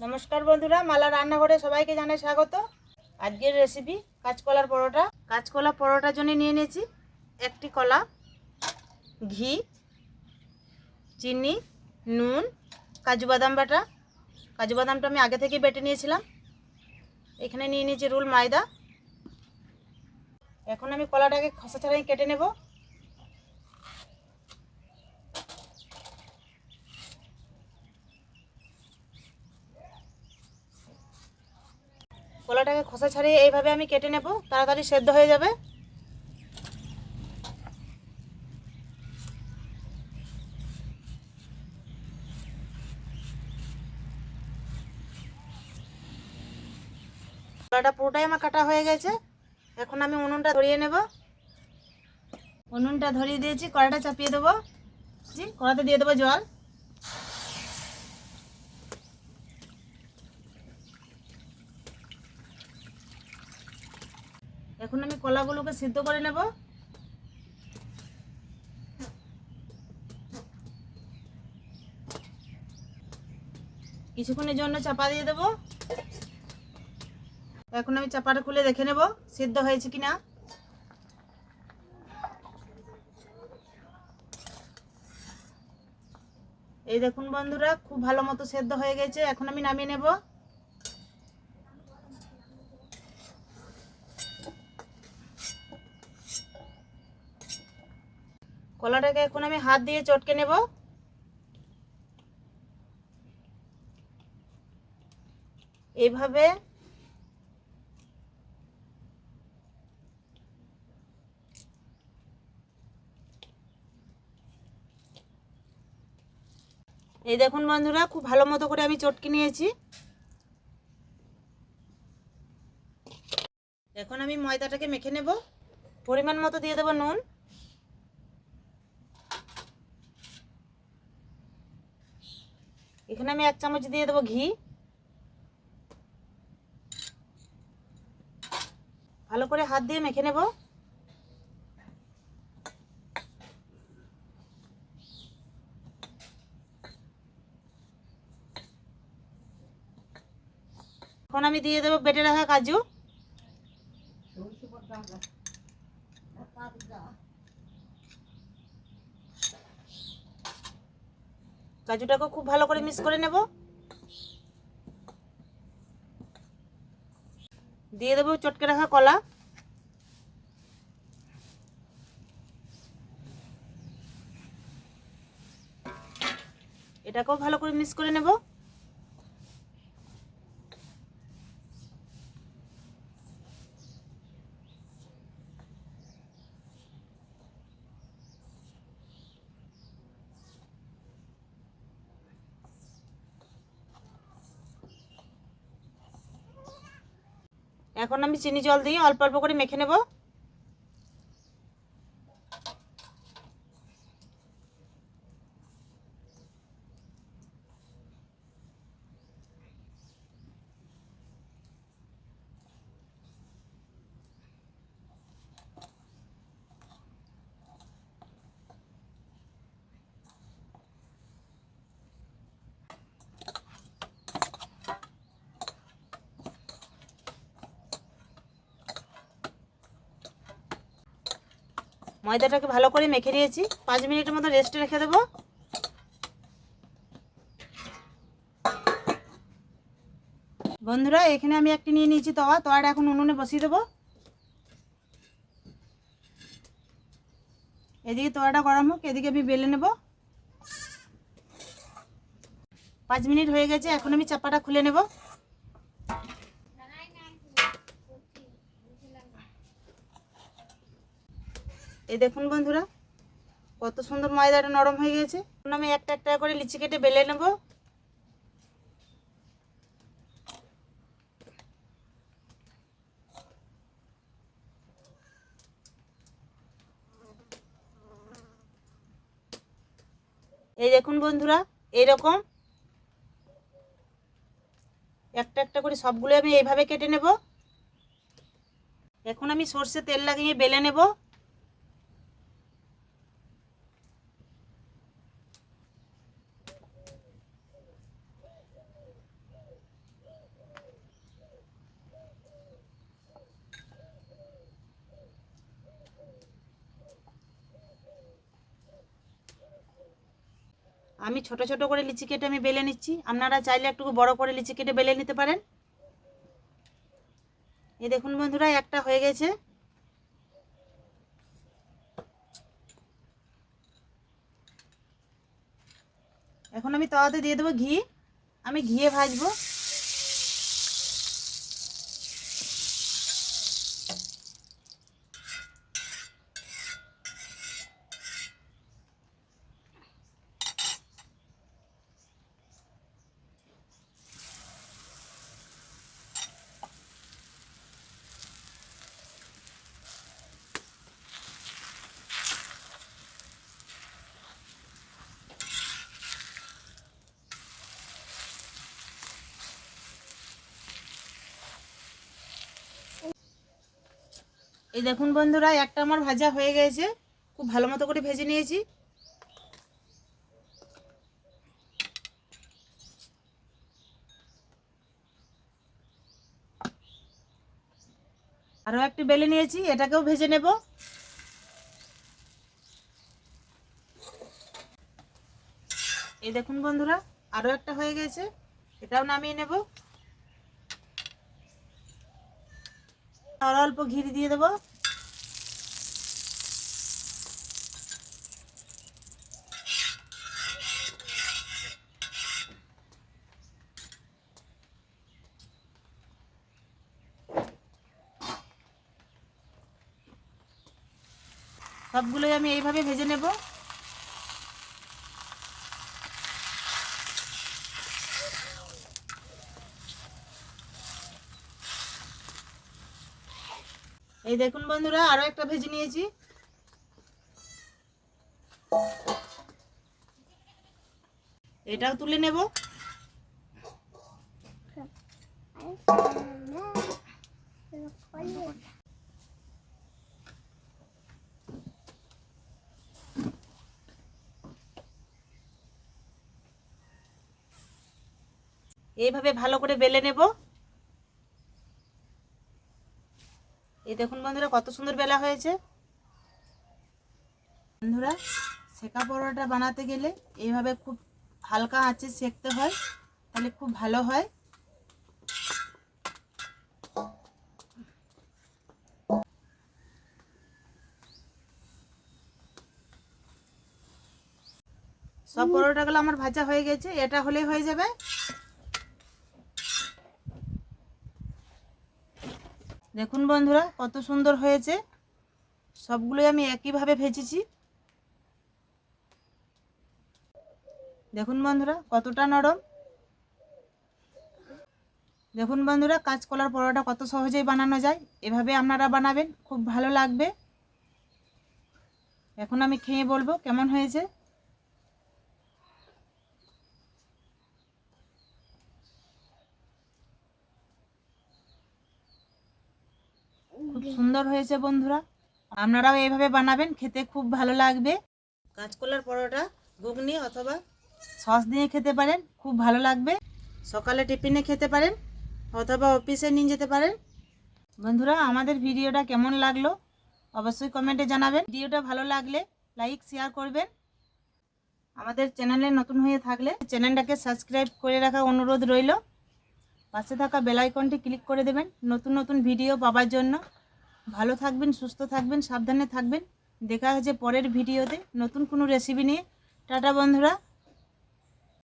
নমস্কার বন্ধুরা, মালা রান্নাঘরে সবাইকে জানাই স্বাগত। আজকের রেসিপি কাঁচকলার পরোটা। কাঁচকলা পরোটার জন্য নিয়ে নিয়েছি একটি কলা, ঘি, চিনি, নুন, কাজু বাদাম বাটা। কাজু বাদামটা আমি আগে থেকে বেটে নিয়েছিলাম। এখানে নিয়ে নিয়েছি রুল ময়দা। এখন আমি কলাটাকে খসা ছাড়াই কেটে নেব। কলাটাকে খোসা ছাড়িয়ে এইভাবে আমি কেটে নেব, তাড়াতাড়ি সেদ্ধ হয়ে যাবে। কলাটা পুরোটাই আমার কাটা হয়ে গেছে। এখন আমি উনুনটা ধরিয়ে নেব। উনুনটা ধরিয়ে দিয়েছি কড়াটা চাপিয়ে দেবো। জি কড়াতে দিয়ে দেবো জল। এখন আমি কলাগুলোকে সিদ্ধ করে নেব। কিছুক্ষণের জন্য চাপা দিয়ে দেবো। এখন আমি চাপাটা খুলে দেখে নেব সিদ্ধ হয়েছে কিনা। এই দেখুন বন্ধুরা, খুব ভালো মতো সেদ্ধ হয়ে গেছে। এখন আমি নামিয়ে নেব। কলাটাকে এখন আমি হাত দিয়ে চটকে নেব। এইভাবে এই দেখুন বন্ধুরা, খুব ভালো মতো করে আমি চটকে নিয়েছি। এখন আমি ময়দাটাকে মেখে নেব। পরিমাণ মতো দিয়ে দেবো নুন। এখানে আমি এক চামচ দিয়ে দেবো ঘি। ভালো করে হাত দিয়ে মেখে নেব। এখন আমি দিয়ে দেবো বেটে রাখা কাজু। কাজুটাকে খুব ভালো করে মিক্স করে নেব। দিয়ে দেবো চটকে রাখা কলা। এটাকেও ভালো করে মিক্স করে নেব। এখন আমি চিনি জল দিয়ে অল্প অল্প করে মেখে নেব। ময়দাটাকে ভালো করে মেখে নিয়েছি। পাঁচ মিনিটের মতো রেস্টে রেখে দেবো। বন্ধুরা, এখানে আমি একটি নিয়ে নিয়েছি তওয়া তওয়াটা এখন উনুনে বসিয়ে দেবো। এদিকে তওয়াটা গরম হোক, এদিকে আমি বেলে নেব। পাঁচ মিনিট হয়ে গেছে, এখন আমি চাপাটা খুলে নেব। এই দেখুন বন্ধুরা, কত সুন্দর ময়দাটা নরম হয়ে গেছে। আমি একটা একটা করে লিচি কেটে বেলে নেব। এই দেখুন বন্ধুরা, এইরকম একটা একটা করে সবগুলো আমি এইভাবে কেটে নেব। এখন আমি সর্ষে তেল লাগিয়ে বেলে নেব। আমি ছোট ছোট করে লিচি কেটে আমি বেলে নিচ্ছি। আপনারা চাইলে একটু বড় করে লিচি কেটে বেলে নিতে পারেন। এই দেখুন বন্ধুরা, একটা হয়ে গেছে। এখন আমি তাওয়াতে দিয়ে দেবো ঘি। আমি ঘিয়ে ভাজবো। এই দেখুন বন্ধুরা, একটা আমার ভাজা হয়ে গেছে। খুব ভালো মতো করে ভেজে নিয়েছি। আরও একটু বেলে নিয়েছি, এটাকেও ভেজে নেব। এই দেখুন বন্ধুরা, আরও একটা হয়ে গেছে, এটাও নামিয়ে নেব। আর অল্প ঘি দিয়ে দেবো। সবগুলোই আমি এইভাবে ভেজে নেব। এই দেখুন বন্ধুরা, আরও একটা ভেজে নিয়েছি। এটাও তুলে নেব। এইভাবে ভালো করে বেলে নেব। এই দেখুন বন্ধুরা, কত সুন্দর বেলা হয়েছে। বন্ধুরা, সেকা পরোটা বানাতে গেলে এইভাবে খুব হালকা আঁচে সেকতে হয়, তাহলে খুব ভালো হয়। সব পরোটাগুলো আমার ভাজা হয়ে গেছে, এটা হলেই হয়ে যাবে। দেখুন বন্ধুরা, কত সুন্দর হয়েছে। সবগুলোই আমি একইভাবে ভেজেছি। দেখুন বন্ধুরা, কতটা নরম। দেখুন বন্ধুরা, কাঁচকলার পরোটা কত সহজেই বানানো যায়। এভাবে আপনারা বানাবেন, খুব ভালো লাগবে। এখন আমি খেয়ে বলব কেমন হয়েছে। খুব সুন্দর হয়েছে বন্ধুরা। আপনারাও এইভাবে বানাবেন, খেতে খুব ভালো লাগবে। কাঁচকলার পরোটা, ঘুগনি অথবা সস দিয়ে খেতে পারেন, খুব ভালো লাগবে। সকালে টিফিনে খেতে পারেন অথবা অফিসে নিয়ে যেতে পারেন। বন্ধুরা, আমাদের ভিডিওটা কেমন লাগল অবশ্যই কমেন্টে জানাবেন। ভিডিওটা ভালো লাগলে লাইক, শেয়ার করবেন। আমাদের চ্যানেলে নতুন হয়ে থাকলে চ্যানেলটাকে সাবস্ক্রাইব করে রাখা অনুরোধ রইল। পাশে থাকা বেল আইকনটি ক্লিক করে দেবেন। নতুন নতুন ভিডিও পাওয়ার জন্য। ভালো থাকবেন, সুস্থ থাকবেন, সাবধানে থাকবেন। দেখা হচ্ছে পরের ভিডিওতে। নতুন কোনো রেসিপি নিয়ে। টাটা বন্ধুরা।